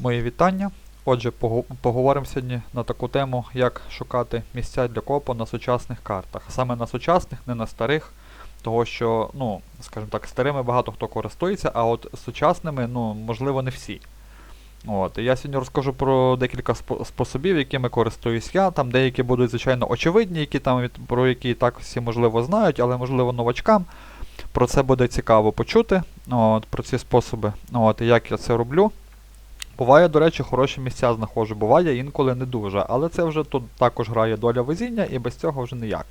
Мої вітання. Отже, поговоримо сьогодні на таку тему, як шукати місця для копу на сучасних картах. Саме на сучасних, не на старих, того що, ну, скажімо так, старими багато хто користується, а от сучасними, ну, можливо, не всі. От, я сьогодні розкажу про декілька способів, якими користуюсь я. Там деякі будуть, звичайно, очевидні, які там, про які так всі можливо знають, але можливо новачкам. Про це буде цікаво почути, от, про ці способи, от, як я це роблю. Буває, до речі, хороші місця знаходжу, буває інколи не дуже, але це вже тут також грає доля везіння і без цього вже ніяк.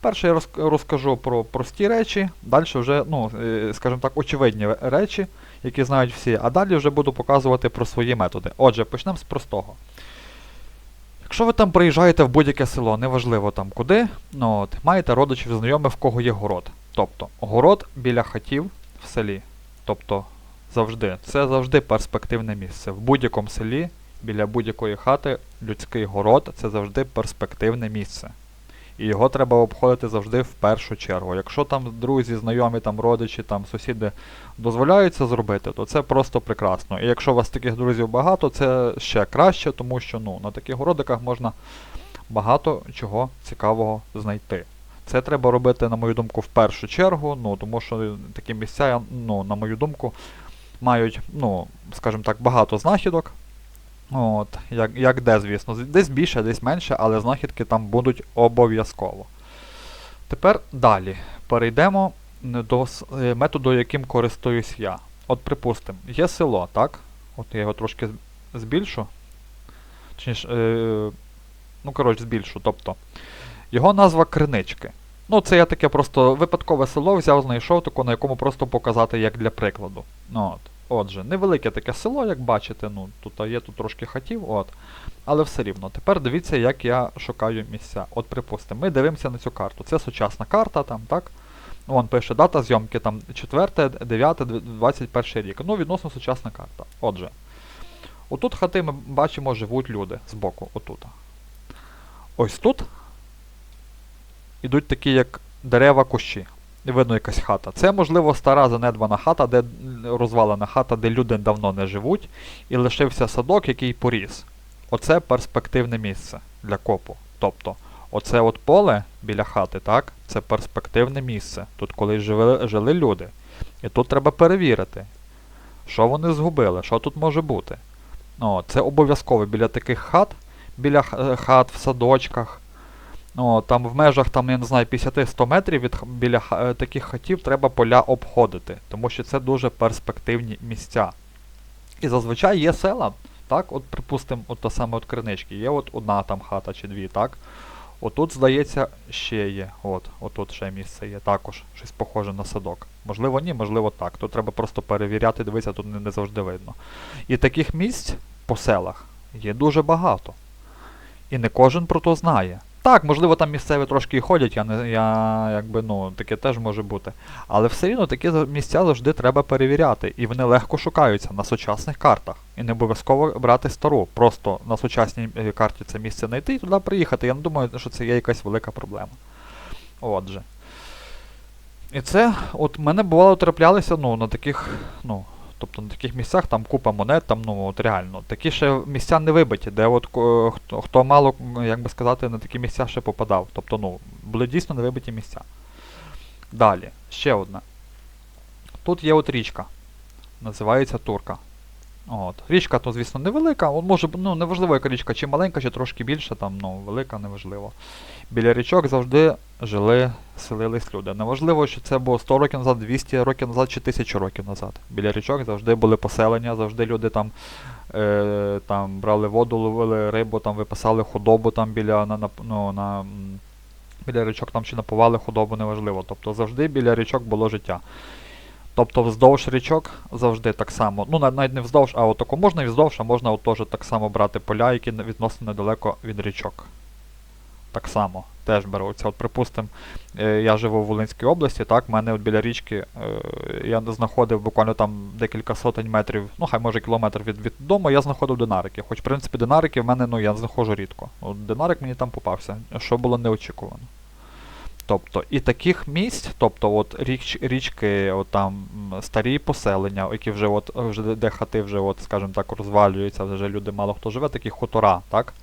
Перше я розкажу про прості речі, далі вже, ну, е, скажімо так, очевидні речі, які знають всі, а далі вже буду показувати про свої методи. Отже, почнемо з простого. Якщо ви там приїжджаєте в будь-яке село, неважливо там куди, ну, от, маєте родичів, знайомих, в кого є город. Тобто, город біля хатів в селі. Тобто, завжди. Це завжди перспективне місце. В будь-якому селі, біля будь-якої хати, людський город це завжди перспективне місце. І його треба обходити завжди в першу чергу. Якщо там друзі, знайомі, там родичі, там сусіди дозволяють це зробити, то це просто прекрасно. І якщо у вас таких друзів багато, це ще краще, тому що ну, на таких городиках можна багато чого цікавого знайти. Це треба робити, на мою думку, в першу чергу, ну, тому що такі місця, ну, на мою думку, мають, ну, скажімо так, багато знахідок. От, як, як де, звісно. Десь більше, десь менше, але знахідки там будуть обов'язково. Тепер далі. Перейдемо до е, методу, яким користуюсь я. От, припустимо, є село, так? От я його трошки збільшу. Точніше, е, ну, коротше, збільшу. Тобто, його назва Кринички. Ну, це я таке просто випадкове село взяв, знайшов таку, на якому просто показати як для прикладу. Ну, от. Отже, невелике таке село, як бачите, ну, тут є тут трошки хатів, от. Але все рівно. Тепер дивіться, як я шукаю місця. От, припустимо, ми дивимося на цю карту. Це сучасна карта, там, так? Вон пише дата зйомки, там 4, 9, 21 рік. Ну, відносно сучасна карта. Отже. Отут хати ми бачимо, живуть люди збоку, отут. Ось тут ідуть такі, як дерева кущі. І видно якась хата. Це, можливо, стара занедбана хата, де розвалена хата, де люди давно не живуть, і лишився садок, який поріс. Оце перспективне місце для копу. Тобто, оце от поле біля хати, так? Це перспективне місце. Тут колись жили, жили люди. І тут треба перевірити, що вони згубили, що тут може бути. О, це обов'язково біля таких хат, біля хат, в садочках. О, там в межах, там, я не знаю, 50-100 метрів від біля е, таких хатів треба поля обходити, тому що це дуже перспективні місця. І зазвичай є села, так, от припустимо, от та саме от кринички, є от одна там хата чи дві, так. Отут, здається, ще є. От, отут ще місце є, також щось похоже на садок. Можливо, ні, можливо так. Тут треба просто перевіряти, дивитися, тут не, не завжди видно. І таких місць по селах є дуже багато. І не кожен про то знає. Так, можливо, там місцеві трошки і ходять, я не я якби ну таке теж може бути. Але все рівно такі місця завжди треба перевіряти, і вони легко шукаються на сучасних картах. І не обов'язково брати стару. Просто на сучасній е, карті це місце знайти і туди приїхати. Я не думаю, що це є якась велика проблема. Отже. І це, от мене бувало траплялися, ну, на таких, ну, тобто на таких місцях там купа монет, там, ну, от реально. Такі ще місця не вибиті, де от хто, хто мало, як би сказати, на такі місця ще попадав. Тобто, ну, були дійсно невибиті місця. Далі, ще одна. Тут є от річка. Називається Турка. От. Річка то, звісно, невелика, от може, ну, неважливо, яка річка, чи маленька, чи трошки більша, там, ну, велика, неважливо. Біля річок завжди жили, селились люди. Неважливо, що це було 100 років назад, 200 років назад чи 1000 років назад. Біля річок завжди були поселення, завжди люди там, е, там брали воду, ловили рибу, там випасали худобу там біля, на, на, ну, на, біля річок там чи напували худобу, неважливо. Тобто завжди біля річок було життя. Тобто вздовж річок завжди так само. Ну, навіть не вздовж, а отако можна і вздовж, а можна теж так само брати поля, які відносно недалеко від річок. Так само теж беруться. От, припустимо, е, я живу в Волинській області, так, в мене от біля річки е, я знаходив буквально там декілька сотень метрів, ну хай може кілометр від, від дому, я знаходив динарики. Хоч, в принципі, динарики в мене ну, я знаходжу рідко. От динарик мені там попався, що було неочікувано. Тобто, і таких місць, тобто от річ, річки, от там старі поселення, які вже от вже де- хати вже, от, скажімо так, розвалюються, вже люди мало хто живе, такі хутора, так?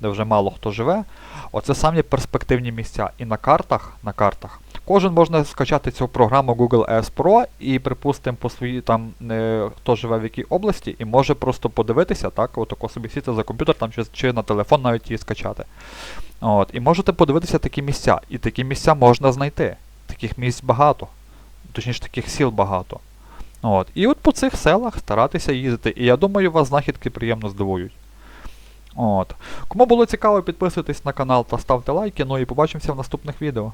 Де вже мало хто живе. Оце самі перспективні місця. І на картах, на картах, кожен можна скачати цю програму Google Earth Pro і, припустимо, по своїй там е, хто живе в якій області, і може просто подивитися, так, отако собі сіти за комп'ютер там чи, чи на телефон навіть її скачати. От, і можете подивитися такі місця. І такі місця можна знайти. Таких місць багато. Точніше, таких сіл багато. От. І от по цих селах старатися їздити. І я думаю, вас знахідки приємно здивують. От. Кому було цікаво, підписуйтесь на канал та ставте лайки. Ну і побачимося в наступних відео.